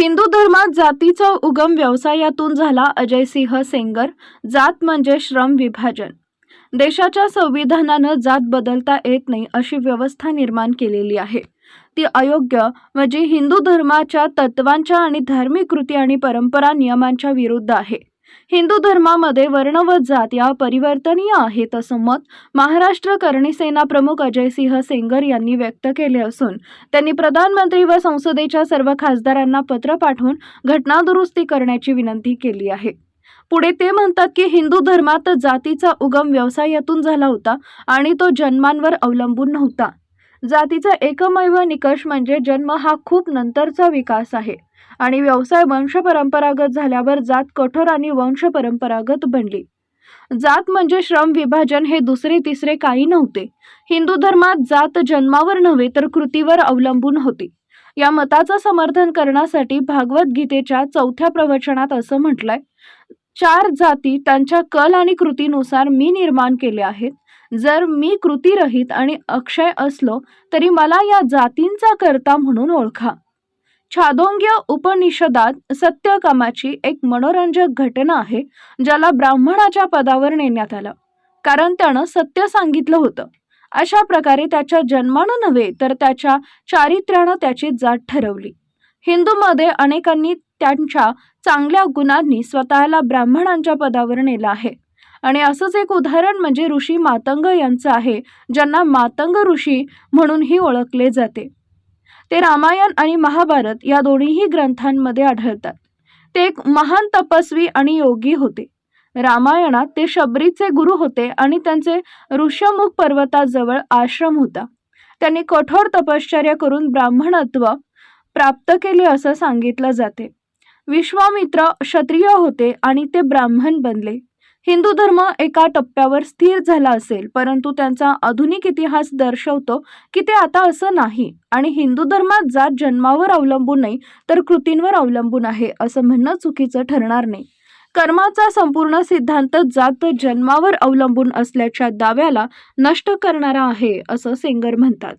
हिंदू धर्मात जातीचा उगम व्यवसायातून झाला अजय सिंह सेंगर जात म्हणजे श्रम विभाजन. देशाच्या संविधानानं जात बदलता येत नाही अशी व्यवस्था निर्माण केलेली आहे. ती अयोग्य म्हणजे हिंदू धर्माच्या तत्वांच्या आणि धार्मिक कृती आणि परंपरा नियमांच्या विरुद्ध आहे. हिंदू धर्मामध्ये वर्ण व जात या परिवर्तनीय आहेत असं मत महाराष्ट्र करणी सेना प्रमुख अजयसिंह सेंगर यांनी व्यक्त केले असून त्यांनी प्रधानमंत्री व संसदेच्या सर्व खासदारांना पत्र पाठवून घटनादुरुस्ती करण्याची विनंती केली आहे. पुढे ते म्हणतात की हिंदू धर्मात जातीचा उगम व्यवसायातून झाला होता आणि तो जन्मांवर अवलंबून नव्हता. जातीचा एकमेव निकष म्हणजे जन्म हा खूप नंतरचा विकास आहे. आणि व्यवसाय वंशपरंपरागत झाल्यावर जात कठोर आणि वंशपरंपरागत बनली. जात म्हणजे श्रम विभाजन हे दुसरे तिसरे काही नव्हते. हिंदू धर्मात जात जन्मावर नव्हे तर कृतीवर अवलंबून होती. या मताचं समर्थन करण्यासाठी भागवत गीतेच्या चौथ्या प्रवचनात असं म्हटलंय चार जाती त्यांच्या कल आणि कृतीनुसार मी निर्माण केले आहेत. जर मी कृतीरहित आणि अक्षय असलो तरी मला या जातींचा करता म्हणून ओळखा. छादोंग्य उपनिषदात सत्यकामाची एक मनोरंजक घटना आहे ज्याला ब्राह्मणाच्या पदावर नेण्यात आलं. कारण त्यानं सत्य सांगितलं होतं. अशा प्रकारे त्याच्या जन्मानं नव्हे तर त्याच्या चारित्र्यानं त्याची जात ठरवली. हिंदूमध्ये अनेकांनी त्यांच्या चांगल्या गुणांनी स्वतःला ब्राह्मणांच्या पदावर नेलं आहे. आणि असंच एक उदाहरण म्हणजे ऋषी मातंग यांचं आहे ज्यांना मातंग ऋषी म्हणूनही ओळखले जाते. ते रामायण आणि महाभारत या दोन्हीही ग्रंथांमध्ये आढळतात. ते एक महान तपस्वी आणि योगी होते. रामायणात ते शबरीचे गुरु होते आणि त्यांचे ऋष्यमुख पर्वताजवळ आश्रम होता. त्यांनी कठोर तपश्चर्या करून ब्राह्मणत्व प्राप्त केले असं सांगितलं जाते. विश्वामित्र क्षत्रिय होते आणि ते ब्राह्मण बनले. हिंदू धर्म एका टप्प्यावर स्थिर झाला असेल परंतु त्यांचा आधुनिक इतिहास दर्शवतो की ते आता असं नाही आणि हिंदू धर्मात जात जन्मावर अवलंबून नाही तर कृतींवर अवलंबून आहे असं म्हणणं चुकीचं ठरणार नाही. कर्माचा संपूर्ण सिद्धांत जात जन्मावर अवलंबून असल्याच्या दाव्याला नष्ट करणारा आहे असं सेंगर म्हणतात.